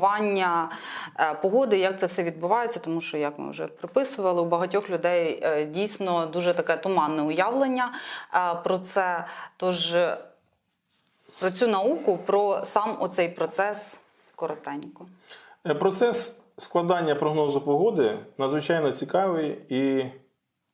приводу формування е, погоди, як це все відбувається, тому що, як ми вже приписували, у багатьох людей е, дійсно дуже таке туманне уявлення е, про це. Тож про цю науку, про сам оцей процес коротенько. Процес складання прогнозу погоди надзвичайно цікавий і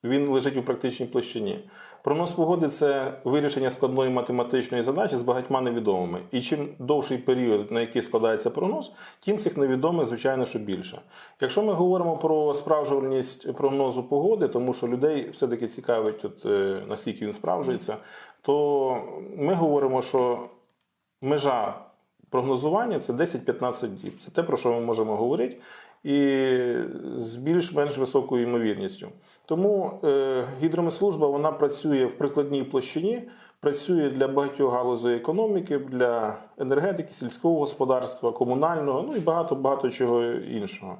він лежить у практичній площині. Прогноз погоди це вирішення складної математичної задачі з багатьма невідомими. І чим довший період, на який складається прогноз, тим цих невідомих, звичайно, що більше. Якщо ми говоримо про справжність прогнозу погоди, тому що людей все-таки цікавить, от, е, наскільки він справжується, то ми говоримо, що межа прогнозування це 10-15 діб. Це те, про що ми можемо говорити, і з більш-менш високою ймовірністю. Тому е, гідромислужба вона працює в прикладній площині, працює для багатьох галузей економіки, для енергетики, сільського господарства, комунального, ну і багато-багато чого іншого.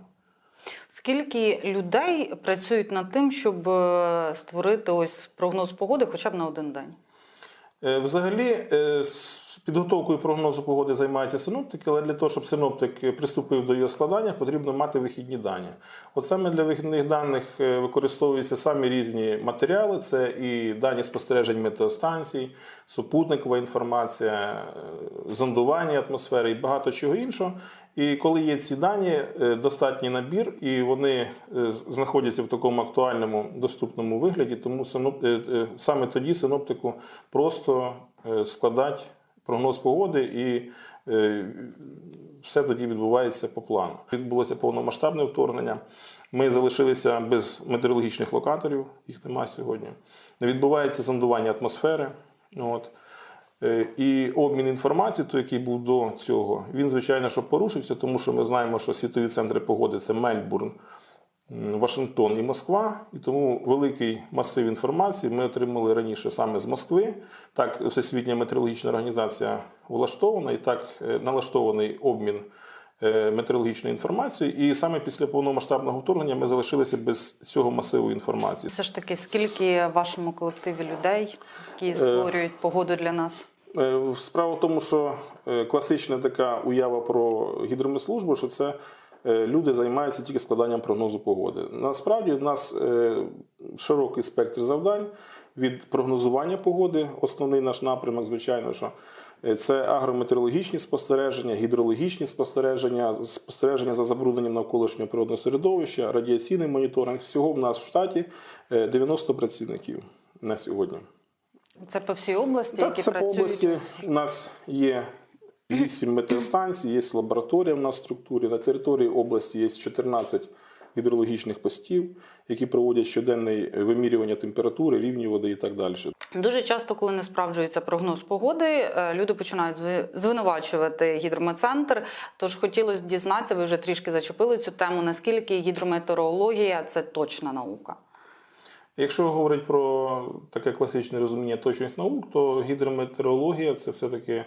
Скільки людей працюють над тим, щоб е, створити ось прогноз погоди хоча б на один день? Е, Взагалі, е, підготовкою прогнозу погоди займаються синоптики, але для того, щоб синоптик приступив до його складання, потрібно мати вихідні дані. От саме для вихідних даних е, використовуються самі різні матеріали: це і дані спостережень метеостанцій, супутникова інформація, е, зондування атмосфери і багато чого іншого. І коли є ці дані, е, достатній набір, і вони знаходяться в такому актуальному доступному вигляді, тому саме тоді синоптику просто складати прогноз погоди і е, все тоді відбувається по плану. Відбулося повномасштабне вторгнення. Ми залишилися без метеорологічних локаторів, їх немає сьогодні. Відбувається зондування атмосфери. От. Е, І обмін інформацією, той, який був до цього, він, звичайно, що порушився, тому що ми знаємо, що світові центри погоди це Мельбурн, Вашингтон і Москва. І тому великий масив інформації ми отримали раніше саме з Москви. Так, Всесвітня метеорологічна організація влаштована і так е, налаштований обмін е, метеорологічною інформацією. І саме після повномасштабного вторгнення ми залишилися без цього масиву інформації. Все ж таки, скільки в вашому колективі людей, які створюють погоду для нас? Е, Справа в тому, що е, класична така уява про гідромислужбу, що це е, люди займаються тільки складанням прогнозу погоди. Насправді у нас е, широкий спектр завдань від прогнозування погоди. Основний наш напрямок, звичайно, що е, це агрометеорологічні спостереження, гідрологічні спостереження, спостереження за забрудненням навколишнього природного середовища, радіаційний моніторинг. Всього в нас в штаті е, 90 працівників на сьогодні. Це по всій області, Так, які це по області. У нас є 8 метеостанцій, є лабораторія в нас в структурі. На території області є 14 гідрологічних постів, які проводять щоденне вимірювання температури, рівні води і так далі. Дуже часто, коли не справджується прогноз погоди, е, люди починають звинувачувати гідрометцентр. Тож хотілося б дізнатися, ви вже трішки зачепили цю тему. Наскільки гідрометеорологія це точна наука? Якщо говорити про таке класичне розуміння точних наук, то гідрометеорологія це все-таки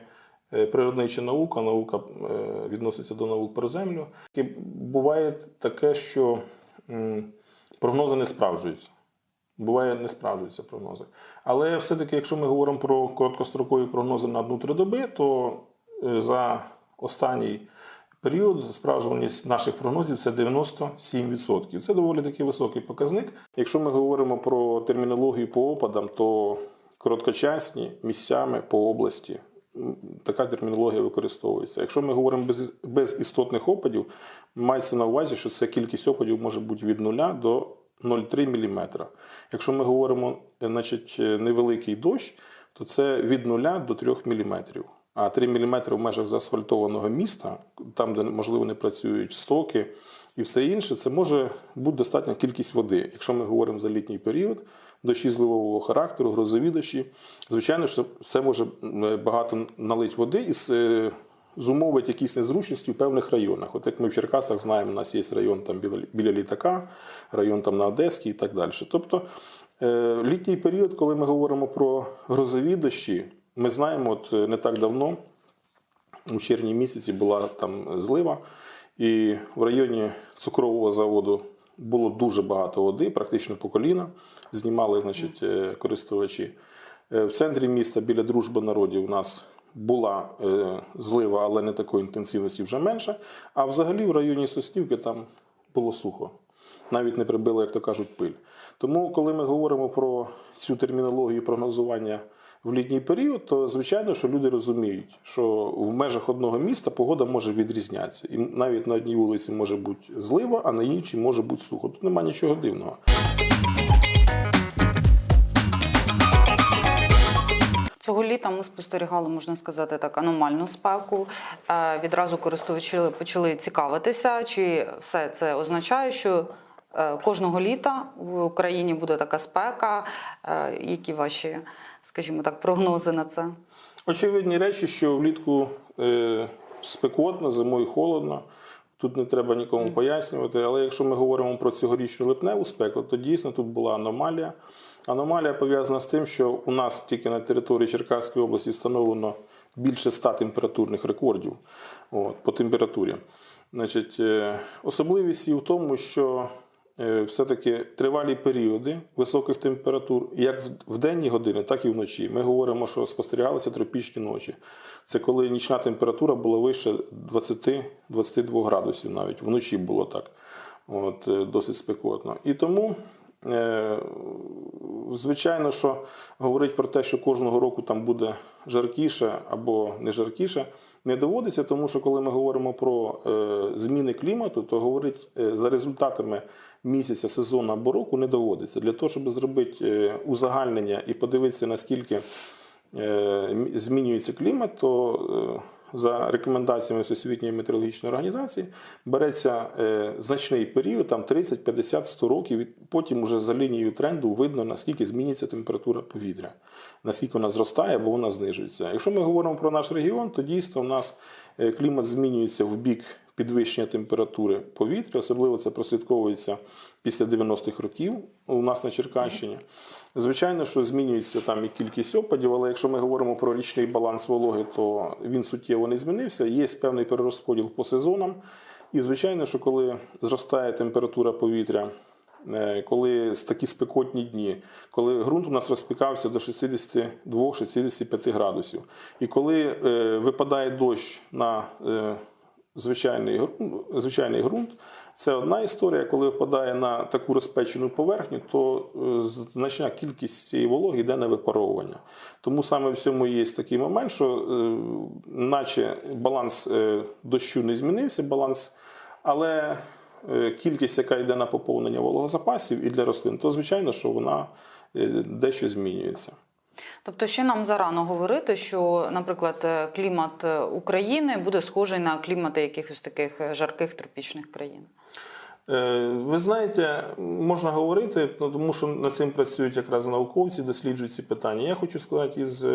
природнича наука, наука е, відноситься до наук про землю. І буває таке, що прогнози не справджуються. Буває, не справджуються прогнози. Але все-таки, якщо ми говоримо про короткострокові прогнози на одну-три доби, то е, за останній період справжуваність наших прогнозів це 97%. Це доволі таки високий показник. Якщо ми говоримо про термінологію по опадам, то короткочасні місцями по області. Така термінологія використовується. Якщо ми говоримо без, без істотних опадів, мається на увазі, що це кількість опадів може бути від 0 до 0,3 мм. Якщо ми говоримо е, значить, е, невеликий дощ, то це від 0 до 3 мм. А 3 мм в межах заасфальтованого міста, там, де можливо не працюють стоки і все інше, це може бути достатня кількість води. Якщо ми говоримо за літній період, дощі зливового характеру, грозові дощі, звичайно, що це може багато налить води і е, зумовить якісь незручності в певних районах. От як ми в Черкасах знаємо, у нас є район там біля, літака, район там на Одеській і так далі. Тобто е, літній період, коли ми говоримо про грозові дощі, ми знаємо, от е, не так давно, у червні місяці була там злива, і в районі цукрового заводу було дуже багато води, практично по коліна. Знімали значить, е, користувачі. Е, В центрі міста біля дружби народів у нас була е, злива, але не такої інтенсивності вже менше. А взагалі в районі Соснівки там було сухо. Навіть не прибило, як то кажуть, пиль. Тому, коли ми говоримо про цю термінологію прогнозування в літній період, то звичайно, що люди розуміють, що в межах одного міста погода може відрізнятися. І навіть на одній вулиці може бути злива, а на іншій може бути сухо. Тут немає нічого дивного. Цього літа ми спостерігали, можна сказати, так, аномальну спеку. Е, Відразу користувачі почали цікавитися, чи все це означає, що е, кожного літа в Україні буде така спека. Е, Які ваші, скажімо так, прогнози на це? Очевидні речі, що влітку е, спекотно, зимою холодно. Тут не треба нікому пояснювати. Але якщо ми говоримо про цьогорічну липневу спеку, то дійсно тут була аномалія. Аномалія пов'язана з тим, що у нас тільки на території Черкаської області встановлено більше 100 температурних рекордів от, по температурі. Значить, е, особливість і в тому, що все-таки тривалі періоди високих температур, як в- денні години, так і вночі. Ми говоримо, що спостерігалися тропічні ночі. Це коли нічна температура була вище 20-22 градусів, навіть вночі було так. От, е, досить спекотно. І тому, е, звичайно, що говорить про те, що кожного року там буде жаркіше або не жаркіше, не доводиться, тому що коли ми говоримо про е, зміни клімату, то говорить е, за результатами місяця, сезону або року не доводиться. Для того, щоб зробити е, узагальнення і подивитися, наскільки е, змінюється клімат, то е, за рекомендаціями Всесвітньої метеорологічної організації береться е, значний період, там 30, 50, 100 років, і потім уже за лінією тренду видно, наскільки зміниться температура повітря, наскільки вона зростає або вона знижується. Якщо ми говоримо про наш регіон, то дійсно у нас е, клімат змінюється в бік підвищення температури повітря, особливо це прослідковується після 90-х років у нас на Черкащині. Звичайно, що змінюється там і кількість опадів, але якщо ми говоримо про річний баланс вологи, то він суттєво не змінився. Є певний перерозподіл по сезонам. І звичайно, що коли зростає температура повітря, е, коли такі спекотні дні, коли ґрунт у нас розпікався до 62-65 градусів, і коли е, випадає дощ на е, звичайний, ґрунт- звичайний ґрунт, це одна історія. Коли впадає на таку розпечену поверхню, то е, значна кількість цієї вологи йде на випаровування. Тому саме в цьому є такий момент, що е, наче баланс е, дощу не змінився, баланс, але кількість, яка йде на поповнення вологозапасів і для рослин, то звичайно, що вона дещо змінюється. Тобто, ще нам зарано говорити, що, наприклад, е, клімат е, України буде схожий на клімати якихось таких е, жарких тропічних країн. Ви знаєте, можна говорити, ну, тому що над цим працюють якраз науковці, досліджують ці питання. Я хочу сказати із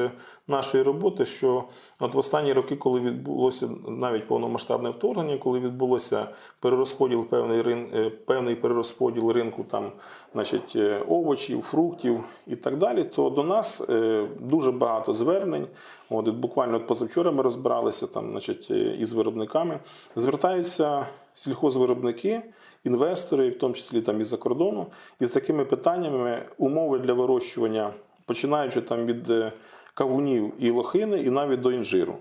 нашої роботи, що от в останні роки, коли відбулося навіть повномасштабне вторгнення, коли відбулося перерозподіл певний рин, певний перерозподіл ринку там, значить, е, овочів, фруктів і так далі, то до нас е, дуже багато звернень. От, буквально позавчора ми розбиралися там, значить, е, із виробниками. Звертаються сільхозвиробники інвестори, в тому числі там із-за кордону, із такими питаннями умови для вирощування, починаючи там від кавунів і лохини, і навіть до інжиру.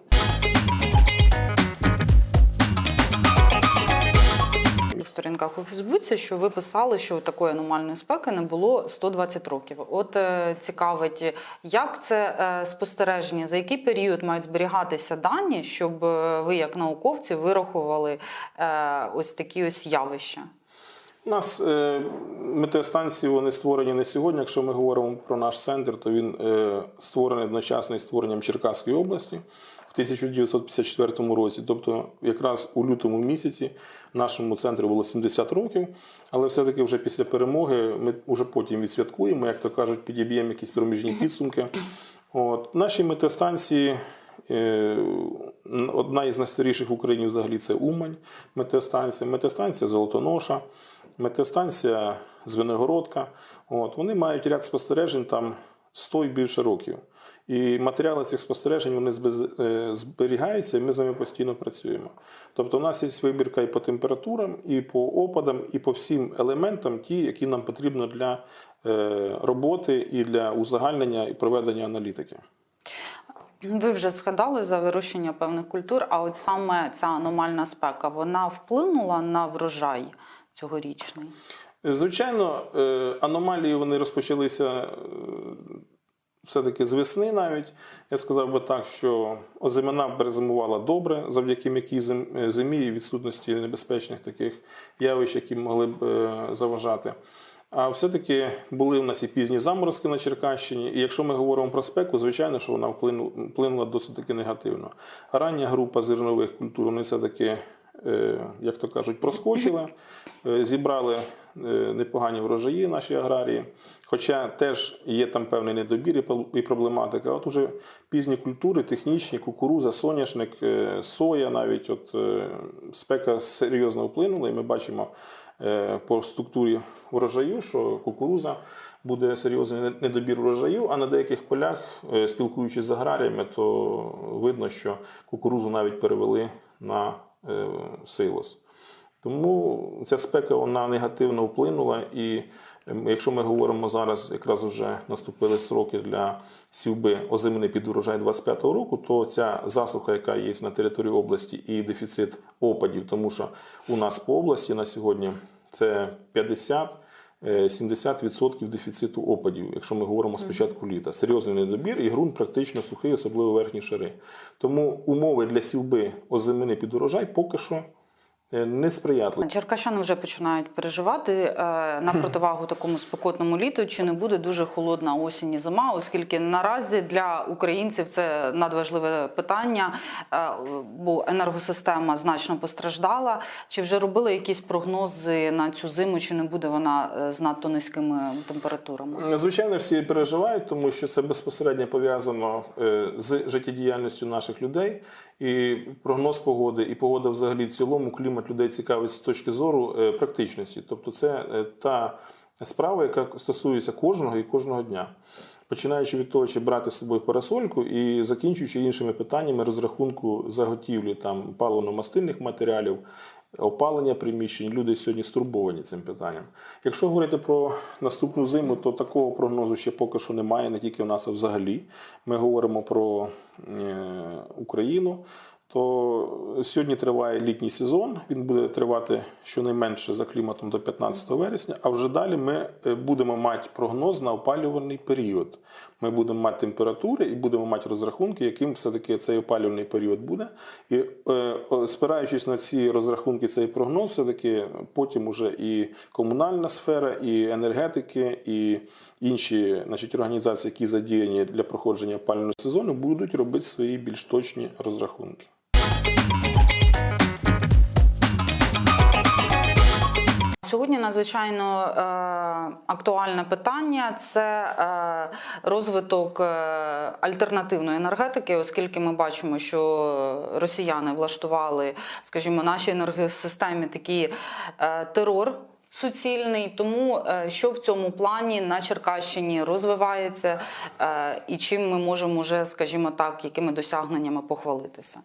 Сторінках у Фейсбуці, що ви писали, що такої аномальної спеки не було 120 років. От е, цікавить, як це е, спостереження, за який період мають зберігатися дані, щоб е, ви, як науковці, вирахували ось такі ось явища? У нас е, метеостанції вони створені не сьогодні. Якщо ми говоримо про наш центр, то він е, створений одночасно із створенням Черкаської області в 1954 році. Тобто, якраз у лютому місяці нашому центру було 70 років, але все-таки вже після перемоги ми вже потім відсвяткуємо, як то кажуть, підіб'ємо якісь проміжні підсумки. От наші метеостанції. Е, Одна із найстаріших в Україні взагалі це Умань метеостанція, метеостанція Золотоноша, метеостанція Звенигородка. От, вони мають ряд спостережень там 100 і більше років. І матеріали цих спостережень вони е, зберігаються, і ми з ними постійно працюємо. Тобто, у нас є вибірка і по температурам, і по опадам, і по всім елементам, ті, які нам потрібно для е, роботи і для узагальнення і проведення аналітики. Ви вже згадали за вирощення певних культур, а от саме ця аномальна спека вона вплинула на врожай цьогорічний. Звичайно, е, аномалії вони розпочалися е, все-таки з весни навіть. Я сказав би так, що озимина перезимувала добре завдяки м'якій зим- е, зимі і відсутності небезпечних таких явищ, які могли б е, заважати. А все-таки були в нас і пізні заморозки на Черкащині. І якщо ми говоримо про спеку, звичайно, що вона вплину- вплинула досить таки негативно. Рання група зернових культур вони все-таки, е, як то кажуть, проскочила, е, зібрали е, непогані врожаї наші аграрії. Хоча теж є там певний недобір і проблематика. От уже пізні культури, технічні, кукуруза, соняшник, е, соя, навіть от е, спека серйозно вплинула, і ми бачимо е, по структурі врожаю, що кукуруза буде серйозний недобір врожаю, а на деяких полях, е, спілкуючись з аграріями, то видно, що кукурузу навіть перевели на е, силос. Тому ця спека вона негативно вплинула. І ем, якщо ми говоримо зараз, якраз вже наступили сроки для сівби озимини під урожай 25-го року, то ця засуха, яка є на території області, і дефіцит опадів, тому що у нас по області на сьогодні це 50 е, 70% дефіциту опадів, якщо ми говоримо з початку літа. Серйозний недобір і ґрунт практично сухий, особливо верхні шари. Тому умови для сівби озимини під урожай поки що е, несприятливі. Черкащани вже починають переживати е, на противагу такому спекотному літу, чи не буде дуже холодна осінь і зима, оскільки наразі для українців це надважливе питання, е, бо енергосистема значно постраждала. Чи вже робили якісь прогнози на цю зиму, чи не буде вона з надто низькими температурами? Звичайно, всі переживають, тому що це безпосередньо пов'язано з життєдіяльністю наших людей. І прогноз погоди, і погода взагалі в цілому клімат людей цікавить з точки зору е, практичності. Тобто, це е, та справа, яка стосується кожного і кожного дня. Починаючи від того, чи брати з собою парасольку і закінчуючи іншими питаннями розрахунку заготівлі там паливно-мастильних матеріалів, опалення приміщень, люди сьогодні стурбовані цим питанням. Якщо говорити про наступну зиму, то такого прогнозу ще поки що немає, не тільки в нас, а взагалі. Ми говоримо про е, Україну. То сьогодні триває літній сезон. Він буде тривати щонайменше за кліматом до 15 вересня. А вже далі ми е, будемо мати прогноз на опалювальний період. Ми будемо мати температури і будемо мати розрахунки, яким все-таки цей опалювальний період буде. І е, спираючись на ці розрахунки, цей прогноз, все-таки потім уже і комунальна сфера, і енергетики, і інші значить, організації, які задіяні для проходження опалювального сезону, будуть робити свої більш точні розрахунки. Сьогодні надзвичайно е, актуальне питання це е, розвиток е, альтернативної енергетики, оскільки ми бачимо, що росіяни влаштували, скажімо, нашій енергосистемі такий е, терор. Суцільний, тому е, що в цьому плані на Черкащині розвивається, е, і чим ми можемо вже, скажімо так, якими досягненнями похвалитися.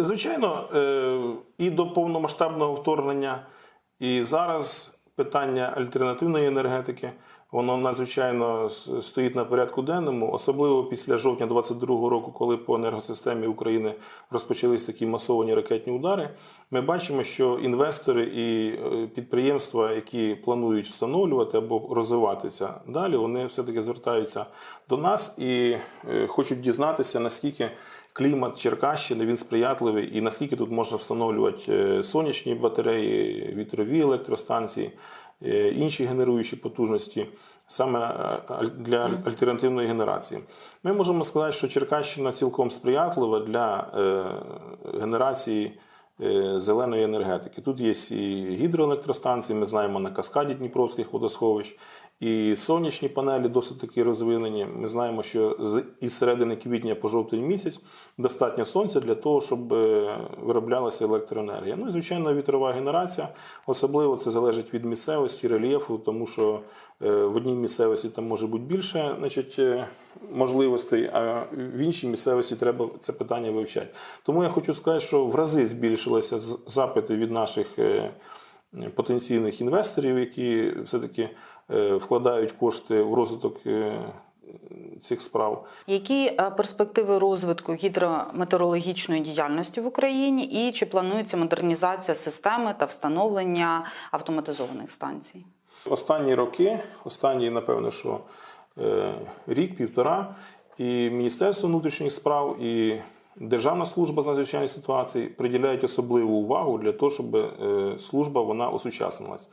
Звичайно, е, і до повномасштабного вторгнення, і зараз питання альтернативної енергетики, воно надзвичайно стоїть на порядку денному, особливо після жовтня 2022 року, коли по енергосистемі України розпочались такі масовані ракетні удари. Ми бачимо, що інвестори і е, підприємства, які планують встановлювати або розвиватися далі, вони все-таки звертаються до нас і е, хочуть дізнатися, наскільки клімат Черкащини він сприятливий і наскільки тут можна встановлювати е, сонячні батареї, вітрові електростанції, е, інші генеруючі потужності саме е, для альтернативної генерації. Ми можемо сказати, що Черкащина цілком сприятлива для генерації зеленої енергетики. Тут є і гідроелектростанції, ми знаємо на каскаді Дніпровських водосховищ, і сонячні панелі досить таки розвинені. Ми знаємо, що із середини квітня по жовтень місяць достатньо сонця для того, щоб е, вироблялася електроенергія. Ну і звичайно, вітрова генерація, особливо це залежить від місцевості, рельєфу, тому що е, в одній місцевості там може бути більше значить, е, можливостей, а в іншій місцевості треба це питання вивчати. Тому я хочу сказати, що в рази збільшилися запити від наших. потенційних інвесторів, які все-таки вкладають кошти в розвиток е, цих справ. Які е, перспективи розвитку гідрометеорологічної діяльності в Україні і чи планується модернізація системи та встановлення автоматизованих станцій? Останні роки, останні, напевно, що е, рік-півтора, і Міністерство внутрішніх справ, і Державна служба з надзвичайних ситуацій приділяють особливу увагу для того, щоб е, служба вона осучаснилась.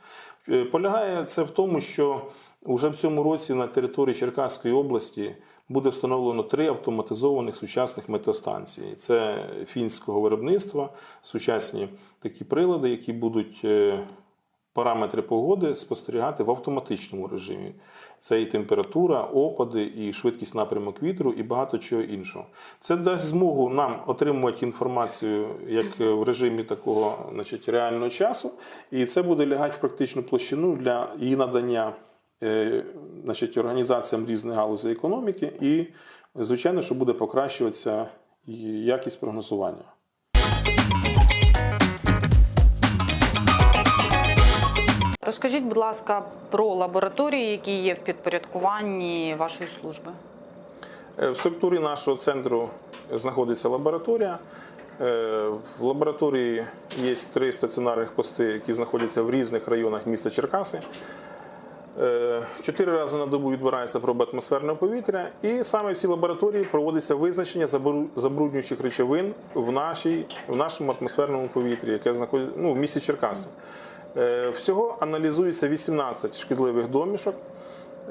Е, Полягає це в тому, що вже в цьому році на території Черкаської області буде встановлено три автоматизованих сучасних метеостанції. Це фінського виробництва, сучасні такі прилади, які будуть е, параметри погоди спостерігати в автоматичному режимі. Це і температура, опади, і швидкість напрямок вітру, і багато чого іншого. Це дасть змогу нам отримувати інформацію як в режимі такого значить, реального часу, і це буде лягати в практичну площину для її надання е, значить, організаціям різних галузей економіки, і, звичайно, що буде покращуватися якість прогнозування. Розкажіть, будь ласка, про лабораторії, які є в підпорядкуванні вашої служби. Е, В структурі нашого центру знаходиться лабораторія. Е, В лабораторії є три стаціонарних пости, які знаходяться в різних районах міста Черкаси. Е, Чотири рази на добу відбирається проба атмосферного повітря, і саме в цій лабораторії проводиться визначення забруднюючих речовин в, нашій, в нашому атмосферному повітрі, яке знаходиться ну, в місті Черкаси. Е, Всього аналізується 18 шкідливих домішок.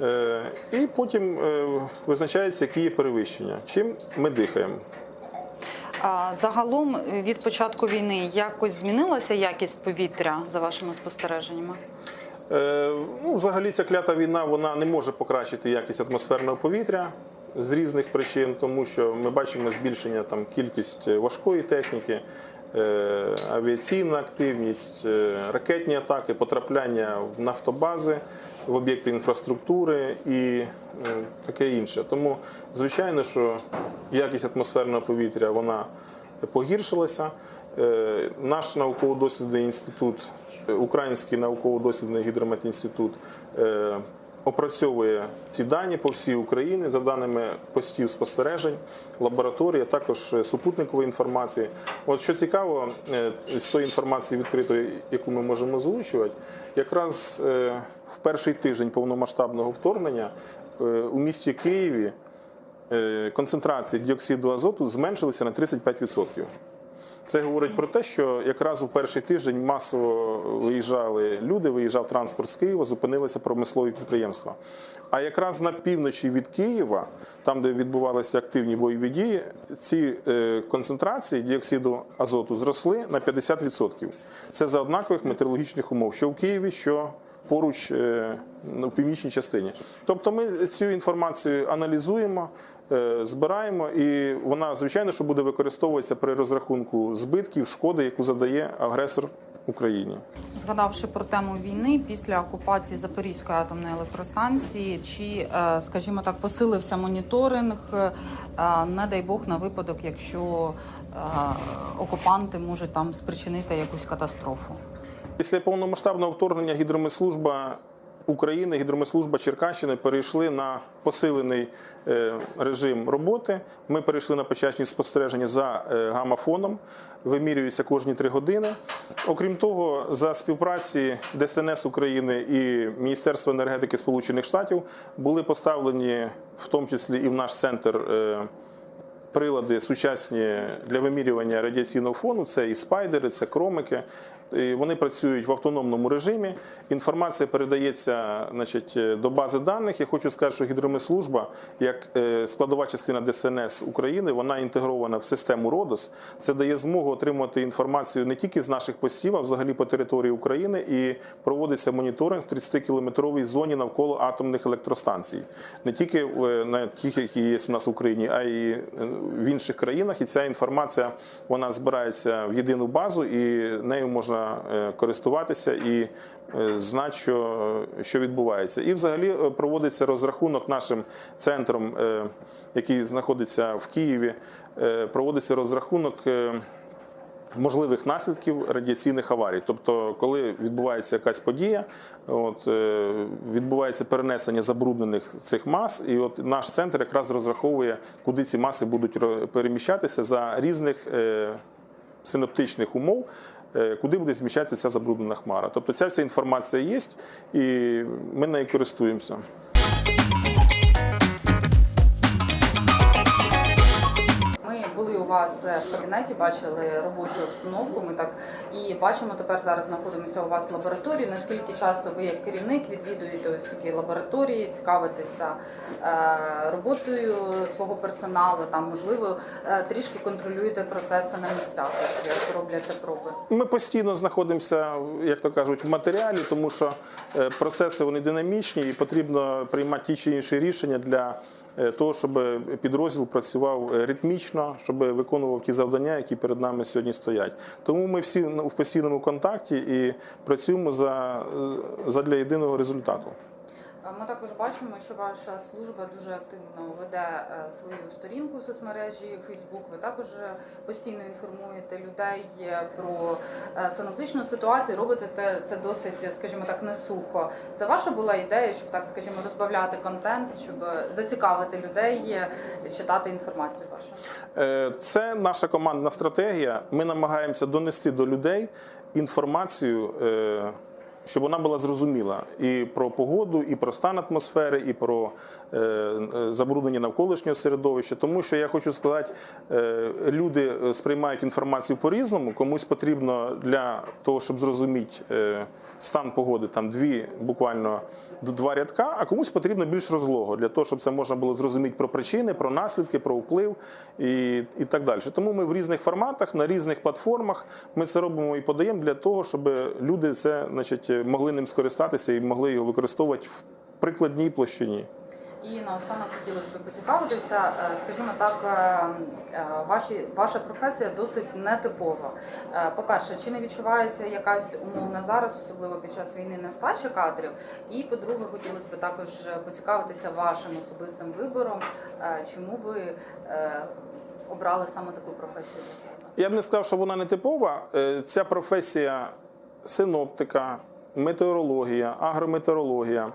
Е, І потім е, визначається, які є перевищення, чим ми дихаємо. А загалом від початку війни якось змінилася якість повітря за вашими спостереженнями? Ну, взагалі, ця клята війна вона не може покращити якість атмосферного повітря з різних причин, тому що ми бачимо збільшення там кількість важкої техніки, авіаційна активність, е, ракетні атаки, потрапляння в нафтобази, в об'єкти інфраструктури і е, таке інше. Тому, звичайно, що якість атмосферного повітря вона погіршилася. Е, Наш науково-дослідний інститут, е, Український науково-дослідний гідрометінститут е, опрацьовує ці дані по всій Україні за даними постів спостережень, лабораторії, також е, супутникової інформації. От що цікаво, е, з тої інформації відкритої, яку ми можемо озвучувати, якраз е, в перший тиждень повномасштабного вторгнення у місті Києві концентрації діоксиду азоту зменшилися на 35%. Це говорить про те, що якраз у перший тиждень масово виїжджали люди, виїжджав транспорт з Києва, зупинилися промислові підприємства. А якраз на півночі від Києва, там де відбувалися активні бойові дії, ці е, концентрації діоксиду азоту зросли на 50%. Це за однакових метеорологічних умов, що в Києві, що поруч е, ну, в північній частині. Тобто ми цю інформацію аналізуємо, е, збираємо, і вона, звичайно, що буде використовуватися при розрахунку збитків, шкоди, яку задає агресор Україні. Згадавши про тему війни після окупації Запорізької атомної електростанції, чи, е, скажімо так, посилився моніторинг, не дай Бог на випадок, якщо окупанти можуть там спричинити якусь катастрофу. Після повномасштабного вторгнення гідромедслужба України, гідромедслужба Черкащини перейшли на посилений е, режим роботи. Ми перейшли на почасні спостереження за е, гамафоном, вимірюється кожні три години. Окрім того, за співпраці ДСНС України і Міністерства енергетики Сполучених Штатів були поставлені в тому числі і в наш центр. Е, прилади сучасні для вимірювання радіаційного фону. Це і спайдери, це кромики. І вони працюють в автономному режимі. Інформація передається значить, до бази даних. Я хочу сказати, що гідромедслужба, як е, складова частина ДСНС України, вона інтегрована в систему РОДОС. Це дає змогу отримати інформацію не тільки з наших постів, а взагалі по території України. І проводиться моніторинг в 30-кілометровій зоні навколо атомних електростанцій, не тільки в- на тих, які є в нас в Україні, а й е, в інших країнах. І ця інформація вона збирається в єдину базу, і нею можна е, користуватися і е, знати, що, що відбувається. І взагалі е, проводиться розрахунок нашим центром, який знаходиться в Києві. Проводиться розрахунок. Можливих наслідків радіаційних аварій. Тобто, коли відбувається якась подія, от, е, відбувається перенесення забруднених цих мас, і от наш центр якраз розраховує, куди ці маси будуть переміщатися за різних е, синоптичних умов. е, Куди буде зміщатися ця забруднена хмара? Тобто ця вся інформація є, і ми нею користуємося. Вас е, в кабінеті, бачили робочу обстановку. Ми так і бачимо тепер зараз знаходимося у вас в лабораторії. Наскільки часто ви як керівник відвідуєте ось такі лабораторії, цікавитеся е, роботою свого персоналу? Там можливо е, трішки контролюєте процеси на місцях, як робляться проби. Ми постійно знаходимося, як то кажуть, в матеріалі, тому що процеси вони динамічні і потрібно приймати ті чи інші рішення для того, щоб підрозділ працював е, ритмічно, щоб виконував ті завдання, які перед нами сьогодні стоять. Тому ми всі в постійному контакті і працюємо за, за для єдиного результату. Ми також бачимо, що ваша служба дуже активно веде е, свою сторінку в соцмережі Facebook. Ви також е, постійно інформуєте людей е, про синоптичну ситуацію. Робите це досить, скажімо так, не сухо. Це ваша була ідея, щоб так скажімо, розбавляти контент, щоб зацікавити людей, читати інформацію вашу. Це наша командна стратегія. Ми намагаємося донести до людей інформацію, щоб вона була зрозуміла і про погоду, і про стан атмосфери, і про забруднення навколишнього середовища. Тому що я хочу сказати, е, люди е, сприймають інформацію по-різному. Комусь потрібно для того, щоб зрозуміти е, стан погоди, там дві буквально два рядка, а комусь потрібно більш розлого для того, щоб це можна було зрозуміти про причини, про наслідки, про вплив і, і так далі. Тому ми в різних форматах, на різних платформах ми це робимо і подаємо для того, щоб люди це значить, могли ним скористатися і могли його використовувати в прикладній площині. І наостанок хотілося б поцікавитися, е, скажімо так, е, е, ваші, ваша професія досить нетипова. По-перше, чи не відчувається якась умовна зараз, особливо під час війни, нестача кадрів? І по-друге, хотілося б також поцікавитися вашим особистим вибором, чому ви обрали саме таку професію? Я б не сказав, що вона не типова. Е, Ця професія синоптика, метеорологія, агрометеорологія,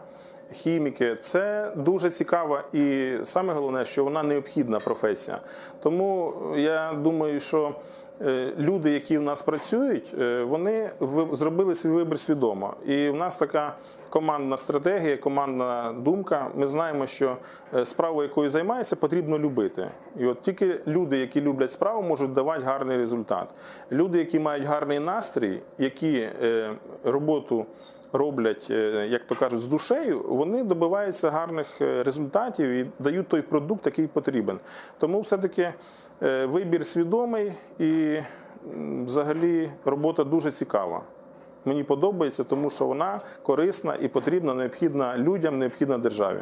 хіміки це дуже цікава і саме головне, що вона необхідна професія. Тому я думаю, що е, люди, які в нас працюють, е, вони зробили свій вибір свідомо. І в нас така командна стратегія, командна думка. Ми знаємо, що е, справу, якою займається, потрібно любити. І от тільки люди, які люблять справу, можуть давати гарний результат. Люди, які мають гарний настрій, які роботу роблять, е, як то кажуть, з душею, вони добиваються гарних е, результатів і дають той продукт, який потрібен. Тому все-таки е, вибір свідомий і взагалі робота дуже цікава. Мені подобається, тому що вона корисна і потрібна, необхідна людям, необхідна державі.